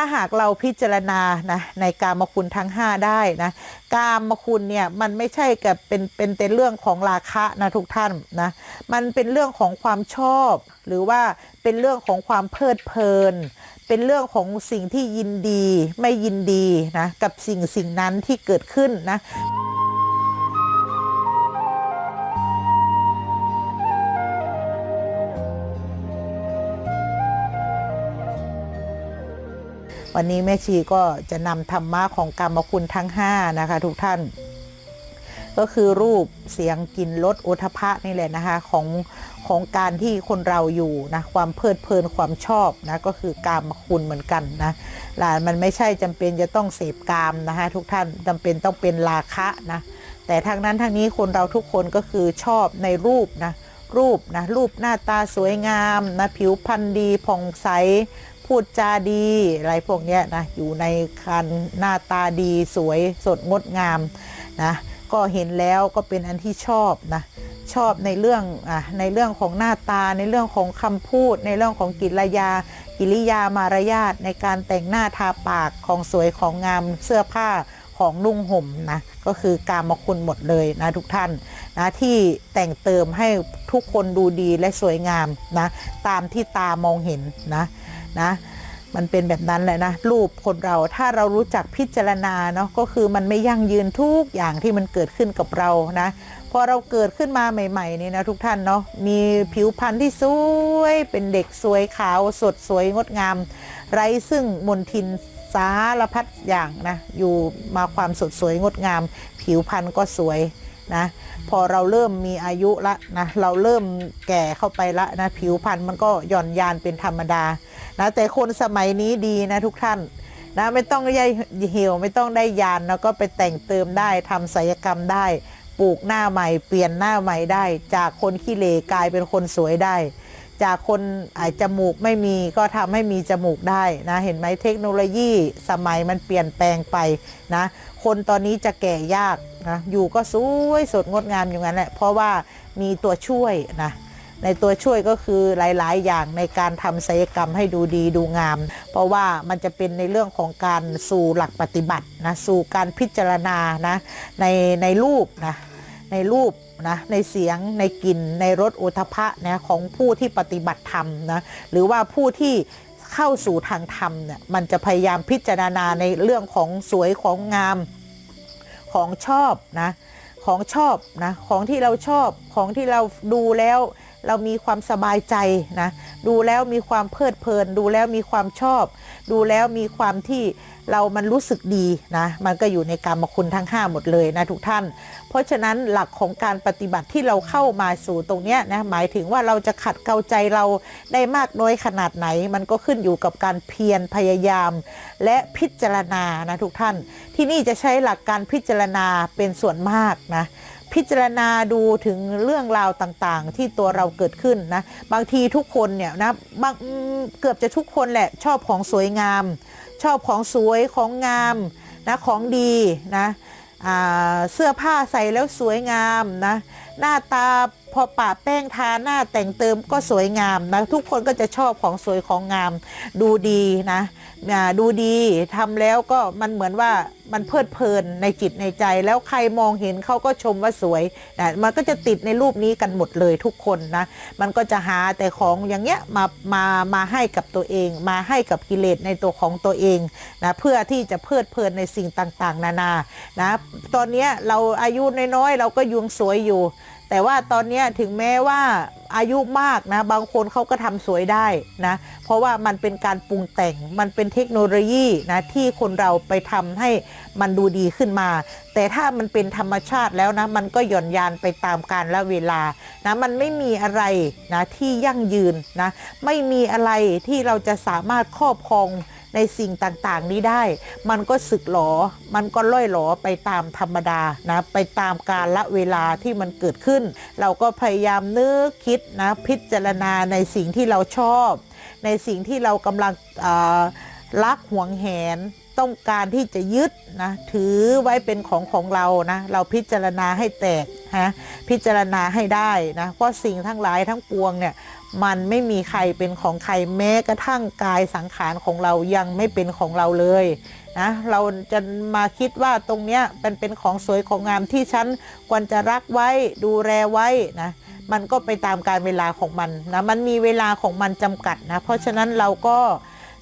ถ้าหากเราพิจารณานะในกามคุณทั้ง 5 ได้นะกามคุณเนี่ยมันไม่ใช่กับเป็นเป็นแต่เรื่องของราคะนะทุกท่านนะมันเป็นเรื่องของความชอบ หรือว่าเป็นเรื่องของความเพลิดเพลิน เป็นเรื่องของสิ่งที่ยินดีไม่ยินดีนะกับสิ่งสิ่งนั้นที่เกิดขึ้นนะ วันนี้แม่ชีก็จะนำธรรมะของกรรมคุณทั้ง 5 นะคะ ทุกท่าน ก็คือรูปเสียงกลิ่นรสโอทพะนี่แหละนะคะของของการที่คนเราอยู่นะความเพลิดเพลินความชอบนะก็คือกามคุณเหมือนกันนะลามันไม่ใช่จำเป็นจะต้องเสพกามนะคะทุกท่านจำเป็นต้องเป็นราคะนะแต่ทางนั้นทางนี้คนเราทุกคนก็คือชอบในรูปนะรูปนะรูปหน้าตาสวยงามนะผิวพรรณดีผ่องใส พูดจาดีอะไรพวกนี้นะอยู่ในคันหน้าตาดีสวยสดงดงามนะก็เห็นแล้วก็เป็นอันที่ชอบนะชอบในเรื่องอะในเรื่องของหน้าตาในเรื่องของคำพูด ในเรื่องของกิริยา กิริยามารยาทในการแต่งหน้าทาปากของสวยของงามเสื้อผ้าของนุ่งห่มนะก็คือการมคุณหมดเลยนะทุกท่านนะที่แต่งเติมให้ทุกคนดูดีและสวยงามนะตามที่ตามองเห็นนะ นะมันเป็นแบบนั้นแหละนะรูปคนเราถ้าเรารู้จักพิจารณาเนาะก็คือมันไม่ยั่งยืนทุกอย่างที่มันเกิดขึ้นกับเรานะพอเราเกิดขึ้นมาใหม่ๆนี่นะทุกท่านเนาะมีผิวพรรณที่สวยเป็นเด็กสวยขาวสดสวยงดงาม ไร้ซึ่งมนทินสารพัดอย่างนะอยู่มาความสดสวยงดงาม ผิวพรรณก็สวย นะพอเราเริ่มมีอายุละนะเราเริ่มแก่เข้าไปละนะผิวพรรณมันก็หย่อนยานเป็นธรรมดานะแต่คนสมัยนี้ดีนะทุกท่านนะไม่ต้องได้เหี่ยวไม่ต้องได้ยานแล้วก็ไปแต่งเติมได้ทำศัลยกรรมได้ ปลูกหน้าใหม่เปลี่ยนหน้าใหม่ได้ จากคนขี้เหร่กลายเป็นคนสวยได้ จากคนอาจจมูกไม่มีก็ทำให้มีจมูกได้นะเห็นไหมเทคโนโลยีสมัยมันเปลี่ยนแปลงไปนะ คนตอนนี้จะแก่ยากนะอยู่ก็สวยสดงดงามอย่างนั้นแหละเพราะว่ามีตัวช่วยนะในตัวช่วยก็คือหลาย ๆ อย่างในการทำศัลยกรรมให้ดูดีดูงาม เพราะว่ามันจะเป็นในเรื่องของการสู่หลักปฏิบัตินะสู่การพิจารณานะในในรูปนะในรูปนะในเสียงในกลิ่นในรสโอทพะนะของผู้ที่ปฏิบัติธรรมนะหรือว่าผู้ที่ เข้าสู่ทางธรรมเนี่ยมันจะพยายามพิจารณาในเรื่องของสวยของงามของชอบนะของชอบนะของที่เราชอบของที่เราดูแล้ว เรามีความสบายใจนะดูแล้วมีความเพลิดเพลิน ดูแล้วมีความชอบ ดูแล้วมีความที่เรามันรู้สึกดีนะมันก็อยู่ในกรรมคุณทั้ง 5 หมดเลยนะทุกท่าน เพราะฉะนั้นหลักของการปฏิบัติที่เราเข้ามาสู่ตรงนี้นะหมายถึงว่าเราจะขัดเกลาใจเราได้มากน้อยขนาดไหน มันก็ขึ้นอยู่กับการเพียรพยายาม และพิจารณานะทุกท่าน ที่นี่จะใช้หลักการพิจารณาเป็นส่วนมากนะ พิจารณาดูถึงเรื่องราวต่างๆ ที่ตัวเราเกิดขึ้นนะบางทีทุกคนเนี่ยนะบางเกือบจะทุกคนแหละชอบของสวยงาม ชอบของสวยของงามนะของดีนะเสื้อผ้าใส่แล้วสวยงามนะหน้าตา พอปะแป้งทาหน้าแต่งเติมก็สวยงามนะทุกคนก็จะชอบของสวยของงาม ดูดีนะดูดีทำแล้วก็มันเหมือนว่ามันเพลิดเพลินในจิตในใจ แล้วใครมองเห็นเขาก็ชมว่าสวยนะมันก็จะติดในรูปนี้กันหมดเลยทุกคนนะมันก็จะหาแต่ของอย่างเงี้ยมามามาให้กับตัวเอง มาให้กับกิเลสในตัวของตัวเองนะเพื่อที่จะเพลิดเพลินในสิ่งต่างๆ นานานะตอนเนี้ยเราอายุน้อยๆเราก็ยังสวยอยู่ แต่ว่าตอนนี้ถึงแม้ว่าอายุมากนะ บางคนเขาก็ทำสวยได้นะ เพราะว่ามันเป็นการปรุงแต่งมันเป็นเทคโนโลยีนะที่คนเราไปทำให้มันดูดีขึ้นมา แต่ถ้ามันเป็นธรรมชาติแล้วนะ มันก็หย่อนยานไปตามกาลและเวลานะมันไม่มีอะไรนะที่ยั่งยืนนะ ไม่มีอะไรที่เราจะสามารถครอบครอง ในสิ่งต่างๆ นี้ได้ มันก็สึกหลอ มันก็ล่อยหลอไปตามธรรมดานะไปตามกาลละเวลาที่มันเกิดขึ้น เราก็พยายามนึกคิดนะพิจารณาในสิ่งที่เราชอบ ในสิ่งที่เรากำลังรักหวงแหนต้องการที่จะยึดนะถือไว้เป็นของของเรานะเราพิจารณาให้แตกฮะพิจารณาให้ได้นะเพราะสิ่งทั้งหลายทั้งปวงเนี่ย มันไม่มีใครเป็นของใครแม้กระทั่งกายสังขารของเรายังไม่เป็นของเราเลยนะเราจะมาคิดว่าตรงเนี้ยเป็นเป็นของสวยของงามที่ฉันควรจะรักไว้ดูแลไว้นะมันก็ไปตามการเวลาของมันนะมันมีเวลาของมันจำกัดนะเพราะฉะนั้นเราก็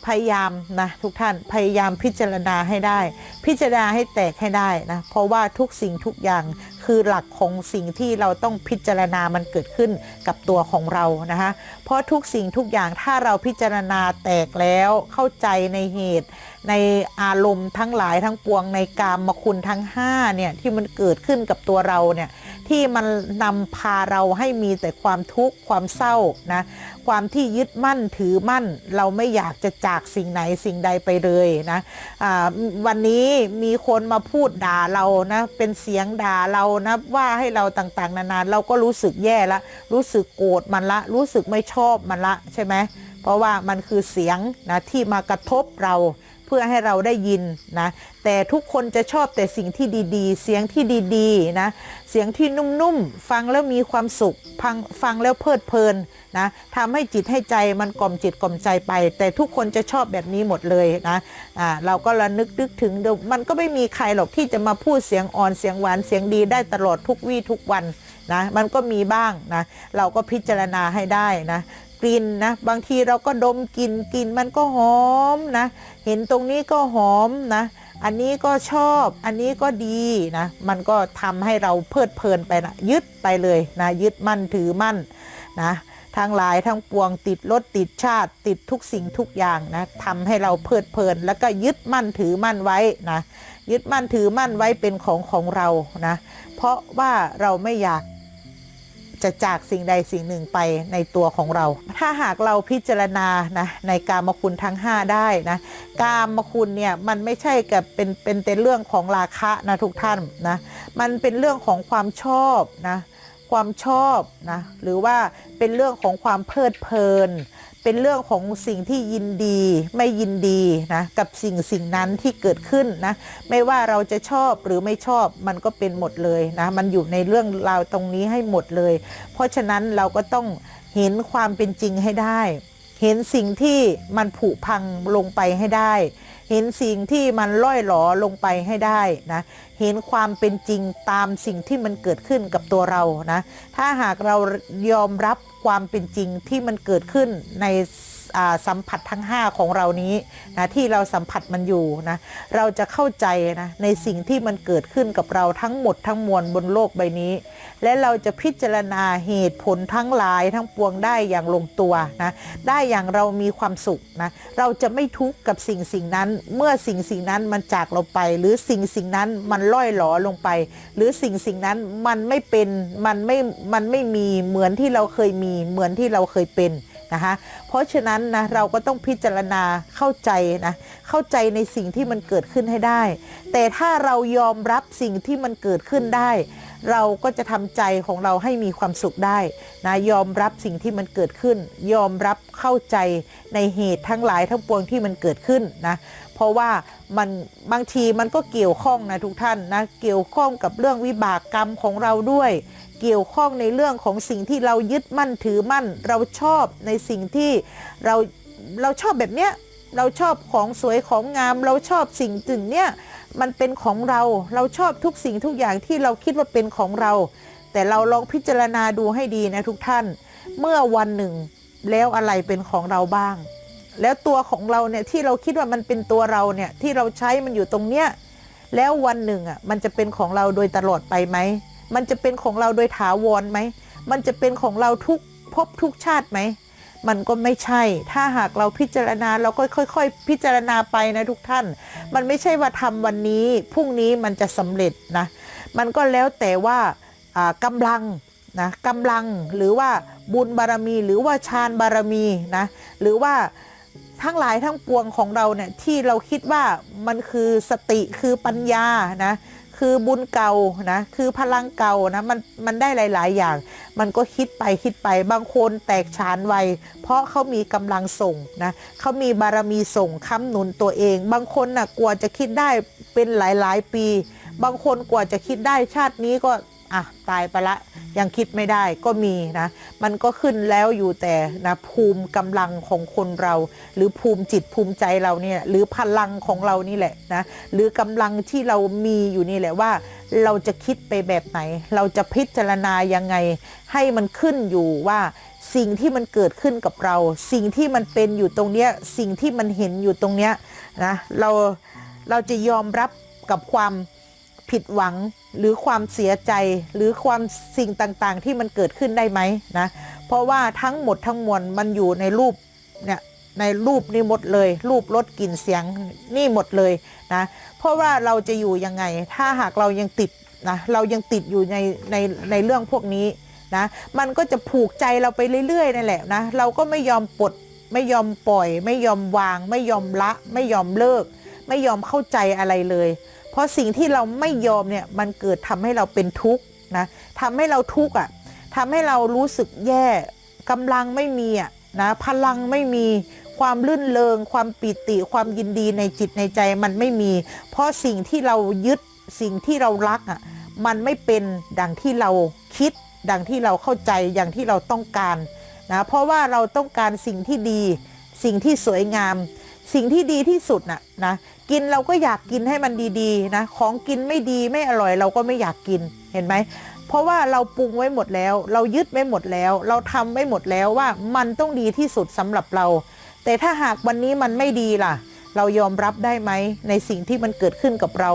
พยายามนะทุกท่านพยายามพิจารณาให้ได้ พิจารณาให้แตกให้ได้นะเพราะว่าทุกสิ่งทุกอย่าง คือหลักของสิ่งที่เราต้องพิจารณามันเกิดขึ้นกับตัวของเรานะคะเพราะทุกสิ่งทุกอย่างถ้าเราพิจารณาแตกแล้วเข้าใจในเหตุ ในอารมณ์ทั้งหลายทั้งปวงในกามคุณทั้ง5เนี่ยที่มันเกิดขึ้นกับตัวเราเนี่ยที่มันนำพาเราให้มีแต่ความทุกข์ความเศร้านะความที่ยึดมั่นถือมั่น เราไม่อยากจะจากสิ่งไหนสิ่งใดไปเลยนะอ่าวันนี้มีคนมาพูดด่าเรานะเป็นเสียงด่าเรานะว่าให้เราต่างๆ นานาเราก็รู้สึกแย่ละ รู้สึกโกรธมันละ รู้สึกไม่ชอบมันละใช่ไหมเพราะว่ามันคือเสียงนะที่มากระทบเรา เพื่อให้เราได้ยินนะแต่ทุกคนจะชอบแต่สิ่งที่ดีๆ เสียงที่ดีๆนะเสียงที่นุ่มๆฟังแล้วมีความสุขฟังฟังแล้วเพลิดเพลินนะทำให้จิตให้ใจมันกล่อมจิตกล่อมใจไป แต่ทุกคนจะชอบแบบนี้หมดเลยนะอ่าเราก็ระนึกนึกถึงมันก็ไม่มีใครหรอกที่จะมาพูดเสียงอ่อนเสียงหวานเสียงดีได้ตลอดทุกวี่ทุกวันนะมันก็มีบ้างนะเราก็พิจารณาให้ได้นะ กลิ่นนะบางทีเราก็ดมกลิ่นกลิ่นมันก็หอมนะ เห็นตรงนี้ก็หอมนะ อันนี้ก็ชอบอันนี้ก็ดีนะ มันก็ทำให้เราเพลิดเพลินไปนะยึดไปเลยนะยึดมั่นถือมั่นนะทั้งหลายทั้งปวงติดรถติดชาติติดทุกสิ่งทุกอย่างนะทำให้เราเพลิดเพลิน แล้วก็ยึดมั่นถือมั่นไว้นะยึดมั่นถือมั่นไว้เป็นของของเรานะเพราะว่าเราไม่อยาก จะจากสิ่งใดสิ่งหนึ่งไปในตัวของเรา ถ้าหากเราพิจารณานะในกามคุณทั้ง 5 ได้นะกามคุณเนี่ยมันไม่ใช่กับเป็นเป็นแต่เรื่องของราคะนะทุกท่านนะมันเป็นเรื่องของความชอบนะความชอบนะหรือว่าเป็นเรื่องของความเพลิดเพลิน เป็นเรื่องของสิ่งที่ยินดีไม่ยินดีนะกับสิ่งสิ่งนั้นที่เกิดขึ้นนะไม่ว่าเราจะชอบหรือไม่ชอบมันก็เป็นหมดเลยนะมันอยู่ในเรื่องราวตรงนี้ให้หมดเลย เพราะฉะนั้นเราก็ต้องเห็นความเป็นจริงให้ได้ เห็นสิ่งที่มันผุพังลงไปให้ได้ เห็นสิ่งที่มันล่อยหลอลงไปให้ได้นะเห็นความเป็นจริงตามสิ่งที่มันเกิดขึ้นกับตัวเรานะถ้าหากเรายอมรับความเป็นจริงที่มันเกิดขึ้นใน สัมผัสทั้ง 5 ของเรานี้นะที่เราสัมผัสมันอยู่นะเราจะเข้าใจนะในสิ่งที่มันเกิดขึ้นกับเราทั้งหมดทั้งมวลบนโลกใบนี้ และเราจะพิจารณาเหตุผลทั้งหลายทั้งปวงได้อย่างลงตัวนะได้อย่างเรามีความสุขนะเราจะไม่ทุกข์กับสิ่งสิ่งนั้น เมื่อสิ่งสิ่งนั้นมันจากเราไป หรือสิ่งสิ่งนั้นมันล่อยหลอลงไป หรือสิ่งสิ่งนั้นมันไม่เป็นมันไม่มันไม่มีเหมือนที่เราเคยมีเหมือนที่เราเคยเป็น นะคะ เพราะฉะนั้นนะเราก็ต้องพิจารณาเข้าใจนะเข้าใจในสิ่งที่มันเกิดขึ้นให้ได้ แต่ถ้าเรายอมรับสิ่งที่มันเกิดขึ้นได้ เราก็จะทำใจของเราให้มีความสุขได้นะยอมรับสิ่งที่มันเกิดขึ้น ยอมรับเข้าใจในเหตุทั้งหลายทั้งปวงที่มันเกิดขึ้นนะเพราะว่ามันบางทีมันก็เกี่ยวข้องนะทุกท่านนะเกี่ยวข้องกับเรื่องวิบากกรรมของเราด้วย เกี่ยวข้องในเรื่องของสิ่งที่เรายึดมั่นถือมั่น เราชอบในสิ่งที่เราเราชอบแบบเนี้ยเราชอบของสวยของงาม เราชอบสิ่งตึงเนี้ยมันเป็นของเราเราชอบทุกสิ่งทุกอย่างที่เราคิดว่าเป็นของเรา แต่เราลองพิจารณาดูให้ดีนะทุกท่าน เมื่อวันหนึ่งแล้วอะไรเป็นของเราบ้าง แล้วตัวของเราเนี่ยที่เราคิดว่ามันเป็นตัวเราเนี่ยที่เราใช้มันอยู่ตรงเนี้ยแล้ววันหนึ่งอะมันจะเป็นของเราโดยตลอดไปไหม มันจะเป็นของเราโดยถาวรไหม มันจะเป็นของเราทุกภพทุกชาติไหม มันก็ไม่ใช่ ถ้าหากเราพิจารณาเราก็ค่อยๆ พิจารณาไปนะทุกท่าน มันไม่ใช่ว่าทำวันนี้พรุ่งนี้มันจะสำเร็จนะ มันก็แล้วแต่ว่าอ่ากำลังนะกำลังหรือว่าบุญบารมี หรือว่าฌานบารมีนะหรือว่าทั้งหลายทั้งปวงของเราเนี่ยที่เราคิดว่ามันคือสติคือปัญญานะ คือบุญเก่านะคือพลังเก่านะมันมันได้หลาย ๆ อย่าง มันก็คิดไปคิดไปบางคนแตกฉานไวเพราะเขามีกำลังส่งนะเขามีบารมีส่งค้ำหนุนตัวเอง บางคนน่ะกว่าจะคิดได้เป็นหลาย ๆ ปี บางคนกว่าจะคิดได้ชาตินี้ก็ อะตายไปละยังคิดไม่ได้ก็มีนะมันก็ขึ้นแล้วอยู่แต่นะภูมิกำลังของคนเรา หรือภูมิจิตภูมิใจเราเนี่ยหรือพลังของเรานี่แหละนะหรือกำลังที่เรามีอยู่นี่แหละว่า เราจะคิดไปแบบไหน เราจะพิจารณายังไง ให้มันขึ้นอยู่ว่าสิ่งที่มันเกิดขึ้นกับเรา สิ่งที่มันเป็นอยู่ตรงเนี้ยสิ่งที่มันเห็นอยู่ตรงเนี้ยนะเราเราจะยอมรับกับความ ผิดหวังหรือความเสียใจหรือความสิ่งต่างๆ ที่มันเกิดขึ้นได้ไหมนะเพราะว่าทั้งหมดทั้งมวลมันอยู่ในรูปเนี่ยในรูปนี้หมดเลย รูปรสกลิ่นเสียงนี่หมดเลยนะเพราะว่าเราจะอยู่ยังไง ถ้าหากเรายังติดนะเรายังติดอยู่ในในในเรื่องพวกนี้นะมันก็จะผูกใจเราไปเรื่อยๆนั่นแหละนะเราก็ไม่ยอมปลดไม่ยอมปล่อย ไม่ยอมวาง ไม่ยอมละ ไม่ยอมเลิก ไม่ยอมเข้าใจอะไรเลย เพราะสิ่งที่เราไม่ยอมเนี่ยมันเกิดทำให้เราเป็นทุกข์นะทำให้เราทุกข์อะทำให้เรารู้สึกแย่กำลังไม่มีอะนะพลังไม่มีความลื่นเลงความปิติความยินดีในจิตในใจมันไม่มี เพราะสิ่งที่เรายึดสิ่งที่เรารักอะมันไม่เป็นดังที่เราคิด ดังที่เราเข้าใจอย่างที่เราต้องการนะเพราะว่าเราต้องการสิ่งที่ดี สิ่งที่สวยงาม สิ่งที่ดีที่สุดน่ะนะ กินเราก็อยากกินให้มันดีๆนะของกินไม่ดีไม่อร่อยเราก็ไม่อยากกินเห็นไหมเพราะว่าเราปรุงไว้หมดแล้ว เรายึดไว้หมดแล้ว เราทำไว้หมดแล้วว่ามันต้องดีที่สุดสำหรับเรา แต่ถ้าหากวันนี้มันไม่ดีล่ะ เรายอมรับได้ไหมในสิ่งที่มันเกิดขึ้นกับเรา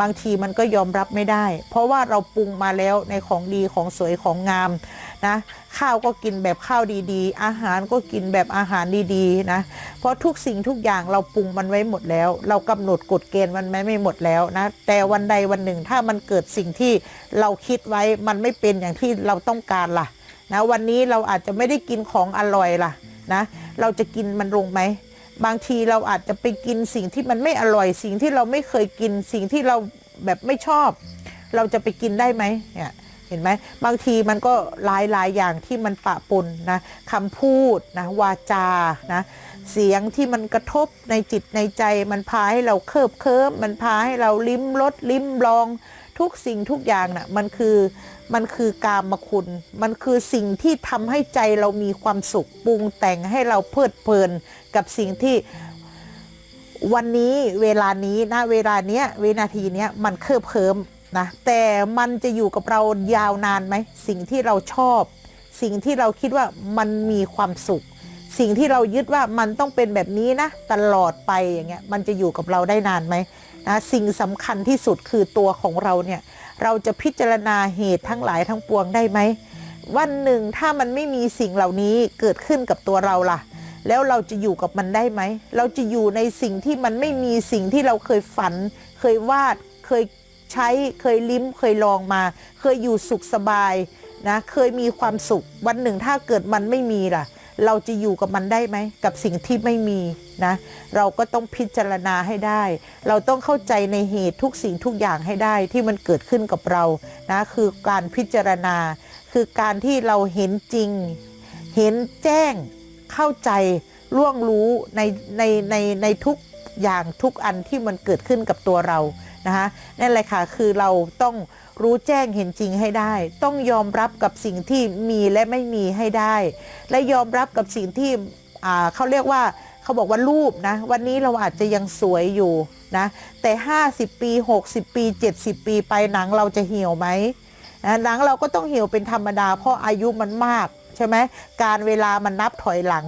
บางทีมันก็ยอมรับไม่ได้ เพราะว่าเราปรุงมาแล้วในของดีของสวยของงาม นะข้าวก็กินแบบข้าวดีๆ อาหารก็กินแบบอาหารดีๆนะเพราะทุกสิ่งทุกอย่างเราปรุงมันไว้หมดแล้ว เรากำหนดกฎเกณฑ์มันไว้ไม่หมดแล้วนะแต่วันใดวันหนึ่งถ้ามันเกิดสิ่งที่เราคิดไว้มันไม่เป็นอย่างที่เราต้องการล่ะนะวันนี้เราอาจจะไม่ได้กินของอร่อยล่ะนะเราจะกินมันลงไหมบางทีเราอาจจะไปกินสิ่งที่มันไม่อร่อย สิ่งที่เราไม่เคยกินสิ่งที่เราแบบไม่ชอบ เราจะไปกินได้ไหมเนี่ย ห็นไหมบางทีมันก็หลายหลายอย่างที่มันปะปนนะคำพูดนะวาจานะเสียงที่มันกระทบในจิตในใจ มันพาให้เราเคิบเคิมมันพาให้เราลิ้มรสลิ้มลองทุกสิ่งทุกอย่างน่ะมันคือมันคือกามคุณ มันคือสิ่งที่ทำให้ใจเรามีความสุขปรุงแต่งให้เราเพลิดเพลินกับสิ่งที่วันนี้เวลานี้นะเวลาเนี้ยวินาทีเนี้ยมันเคลิบเคลิม นะแต่มันจะอยู่กับเรายาวนานไหม สิ่งที่เราชอบ สิ่งที่เราคิดว่ามันมีความสุข สิ่งที่เรายึดว่ามันต้องเป็นแบบนี้นะ ตลอดไปอย่างเงี้ยมันจะอยู่กับเราได้นานไหมนะสิ่งสำคัญที่สุดคือตัวของเราเนี่ยเราจะพิจารณาเหตุทั้งหลายทั้งปวงได้ไหมวันหนึ่งถ้ามันไม่มีสิ่งเหล่านี้เกิดขึ้นกับตัวเราล่ะ แล้วเราจะอยู่กับมันได้ไหม เราจะอยู่ในสิ่งที่มันไม่มีสิ่งที่เราเคยฝัน เคยวาดเคย ใช้เคยลิ้มเคยลองมา เคยอยู่สุขสบายนะเคยมีความสุขวันหนึ่งถ้าเกิดมันไม่มีล่ะ เราจะอยู่กับมันได้ไหม กับสิ่งที่ไม่มีนะ เราก็ต้องพิจารณาให้ได้ เราต้องเข้าใจในเหตุทุกสิ่งทุกอย่างให้ได้ที่มันเกิดขึ้นกับเรานะคือการพิจารณา คือการที่เราเห็นจริง เห็นแจ้งเข้าใจล่วงรู้ในในในในทุกอย่างทุกอันที่มันเกิดขึ้นกับตัวเรา นะคะนั่นแหละค่ะคือเราต้องรู้แจ้งเห็นจริงให้ได้ ต้องยอมรับกับสิ่งที่มีและไม่มีให้ได้ และยอมรับกับสิ่งที่เขาเรียกว่าเขาบอกว่ารูปนะวันนี้เราอาจจะยังสวยอยู่นะแต่ 50 ปี 60 ปี 70 ปีไปหนังเราจะเหี่ยวไหมนะหนังเราก็ต้องเหี่ยวเป็นธรรมดาเพราะอายุมันมากใช่ไหมการเวลามันนับถอยหลัง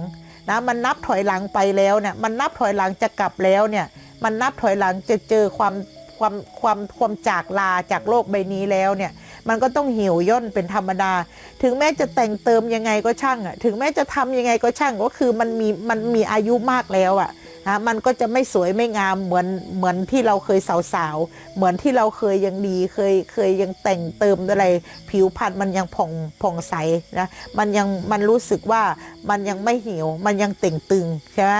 นะมันนับถอยหลังไปแล้วเนี่ยมันนับถอยหลังจะกลับแล้วเนี่ยมันนับถอยหลังจะเจอความ ความความความจากลาจากโลกใบนี้แล้วเนี่ย มันก็ต้องหิวย่นเป็นธรรมดา ถึงแม้จะแต่งเติมยังไงก็ช่างอะถึงแม้จะทำยังไงก็ช่างก็คือมันมีมันมีอายุมากแล้วอะ นะมันก็จะไม่สวยไม่งามเหมือนเหมือนที่เราเคยสาวๆ เหมือนที่เราเคยยังดีเคยเคยยังแต่งเติมอะไร ผิวพรรณมันยังผ่องผ่องใสนะมันยังมันรู้สึกว่ามันยังไม่หี่ยวมันยังเต่งตึงใช่ไหม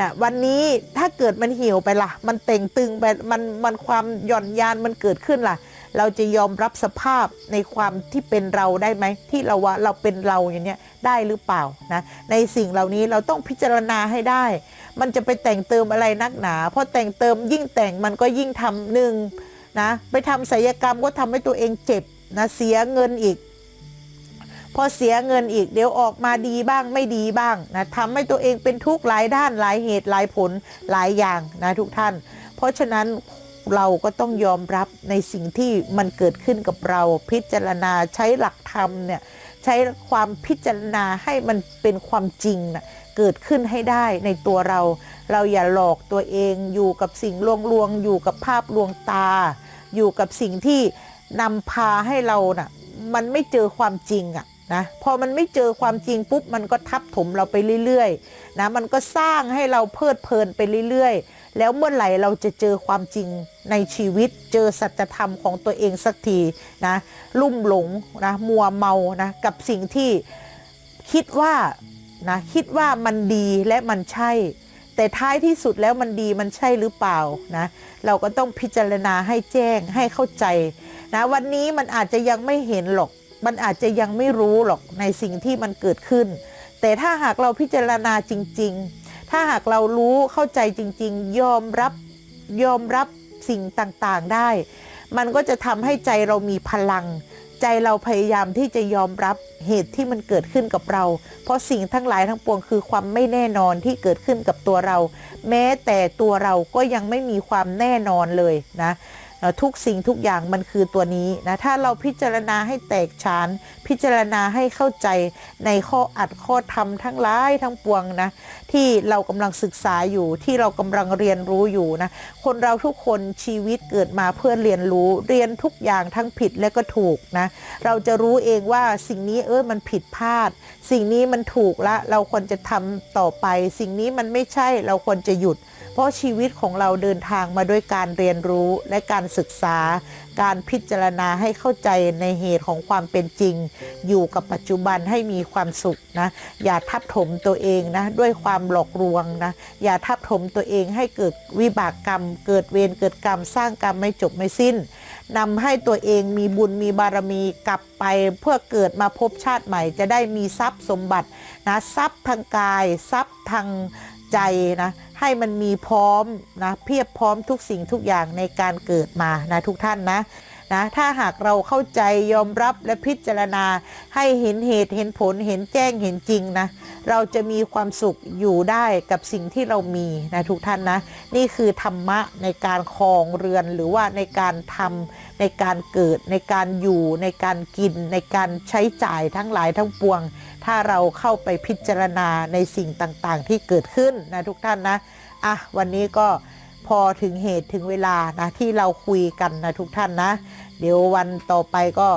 นะวันนี้ถ้าเกิดมันหี่ยวไปล่ะ มันเต่งตึงไปมันมันความหย่อนยานมันเกิดขึ้นล่ะ เราจะยอมรับสภาพในความที่เป็นเราได้ไหมที่เราว่าเราเป็นเราอย่างเนี้ย ได้หรือเปล่านะในสิ่งเหล่านี้เราต้องพิจารณาให้ได้ มันจะไปแต่งเติมอะไรนักหนา เพราะแต่งเติมยิ่งแต่งมันก็ยิ่งทำหนึ่งนะไปทำศัลยกรรมก็ทำให้ตัวเองเจ็บนะเสียเงินอีก พอเสียเงินอีกเดี๋ยวออกมาดีบ้างไม่ดีบ้างนะทำให้ตัวเองเป็นทุกข์หลายด้านหลายเหตุหลายผลหลายอย่างนะทุกท่าน เพราะฉะนั้นเราก็ต้องยอมรับในสิ่งที่มันเกิดขึ้นกับเราพิจารณาใช้หลักธรรมเนี่ย ใช้ความพิจารณาให้มันเป็นความจริงนะเกิดขึ้นให้ได้ในตัวเรา เราอย่าหลอกตัวเองอยู่กับสิ่งลวงลวงอยู่กับภาพลวงตา อยู่กับสิ่งที่นำพาให้เราน่ะมันไม่เจอความจริงอะนะพอมันไม่เจอความจริงปุ๊บมันก็ทับถมเราไปเรื่อยๆนะมันก็สร้างให้เราเพลิดเพลินไปเรื่อยๆ แล้วเมื่อไหร่เราจะเจอความจริงในชีวิต เจอสัจธรรมของตัวเองสักทีนะลุ่มหลงนะมัวเมานะกับสิ่งที่คิดว่านะคิดว่ามันดีและมันใช่ แต่ท้ายที่สุดแล้วมันดีมันใช่หรือเปล่านะเราก็ต้องพิจารณาให้แจ้งให้เข้าใจนะวันนี้มันอาจจะยังไม่เห็นหรอก มันอาจจะยังไม่รู้หรอกในสิ่งที่มันเกิดขึ้น แต่ถ้าหากเราพิจารณาจริง ๆ ถ้าหากเรารู้เข้าใจจริง ๆ ยอมรับยอมรับสิ่งต่างๆได้ มันก็จะทำให้ใจเรามีพลัง ใจเราพยายามที่จะยอมรับเหตุที่มันเกิดขึ้นกับเรา เพราะสิ่งทั้งหลายทั้งปวงคือความไม่แน่นอนที่เกิดขึ้นกับตัวเรา แม้แต่ตัวเราก็ยังไม่มีความแน่นอนเลยนะ ทุกสิ่งทุกอย่างมันคือตัวนี้นะถ้าเราพิจารณาให้แตกฉาน พิจารณาให้เข้าใจในข้ออัดข้อธรรมทั้งหลายทั้งปวงนะที่เรากำลังศึกษาอยู่ที่เรากำลังเรียนรู้อยู่นะคนเราทุกคนชีวิตเกิดมาเพื่อเรียนรู้เรียนทุกอย่างทั้งผิดและก็ถูกนะเราจะรู้เองว่าสิ่งนี้เออมันผิดพลาด สิ่งนี้มันถูกละเราควรจะทำต่อไป สิ่งนี้มันไม่ใช่เราควรจะหยุด เพราะชีวิตของเราเดินทางมาด้วยการเรียนรู้และการศึกษา การพิจารณาให้เข้าใจในเหตุของความเป็นจริง อยู่กับปัจจุบันให้มีความสุขนะอย่าทับถมตัวเองนะด้วยความหลอกลวงนะอย่าทับถมตัวเองให้เกิดวิบากกรรม เกิดเวรเกิดกรรมสร้างกรรมไม่จบไม่สิ้นนำให้ตัวเองมีบุญมีบารมีกลับไปเพื่อเกิดมาพบชาติใหม่ จะได้มีทรัพย์สมบัตินะทรัพย์ทางกาย ทรัพย์ทางใจนะ ให้มันมีพร้อมนะเพียบพร้อมทุกสิ่งทุกอย่างในการเกิดมานะทุกท่านนะ นะถ้าหากเราเข้าใจยอมรับและพิจารณา ให้เห็นเหตุเห็นผลเห็นแจ้งเห็นจริงนะเราจะมีความสุขอยู่ได้กับสิ่งที่เรามีนะทุกท่านนะ นี่คือธรรมะในการครองเรือนหรือว่าในการทำในการเกิดในการอยู่ในการกิน ในการใช้จ่ายทั้งหลายทั้งปวง ถ้าเราเข้าไปพิจารณาในสิ่งต่างๆ ที่เกิดขึ้นนะทุกท่านนะอะวันนี้ก็พอถึงเหตุถึงเวลานะที่เราคุยกันนะทุกท่านนะ เดี๋ยววันต่อไปก็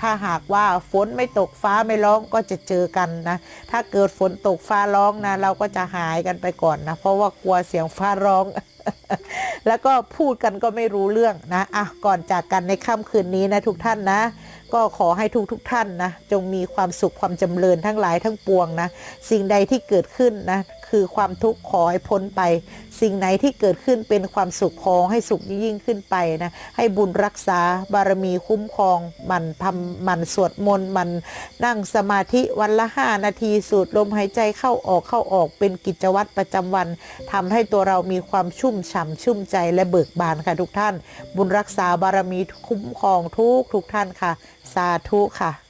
ถ้าหากว่าฝนไม่ตกฟ้าไม่ร้องก็จะเจอกันนะ ถ้าเกิดฝนตกฟ้าร้องนะ เราก็จะหายกันไปก่อนนะ เพราะว่ากลัวเสียงฟ้าร้อง แล้วก็พูดกันก็ไม่รู้เรื่องนะอะก่อนจากกันในค่ำคืนนี้นะทุกท่านนะ ก็ขอให้ทุกทุกท่านนะ จงมีความสุขความจำเริญทั้งหลายทั้งปวงนะ สิ่งใดที่เกิดขึ้นนะ คือความทุกข์ขอให้พ้นไป สิ่งไหนที่เกิดขึ้นเป็นความสุขขอให้สุขยิ่งขึ้นไปนะให้บุญรักษาบารมีคุ้มครองมันทำมันสวดมนต์มันนั่งสมาธิวันละ5นาทีสูดลมหายใจเข้าออกเข้าออกเป็นกิจวัตรประจำวันทำให้ตัวเรามีความชุ่มฉ่ำชุ่มใจและเบิกบานค่ะทุกท่าน บุญรักษาบารมีคุ้มครองทุกทุกท่านค่ะ สาธุค่ะ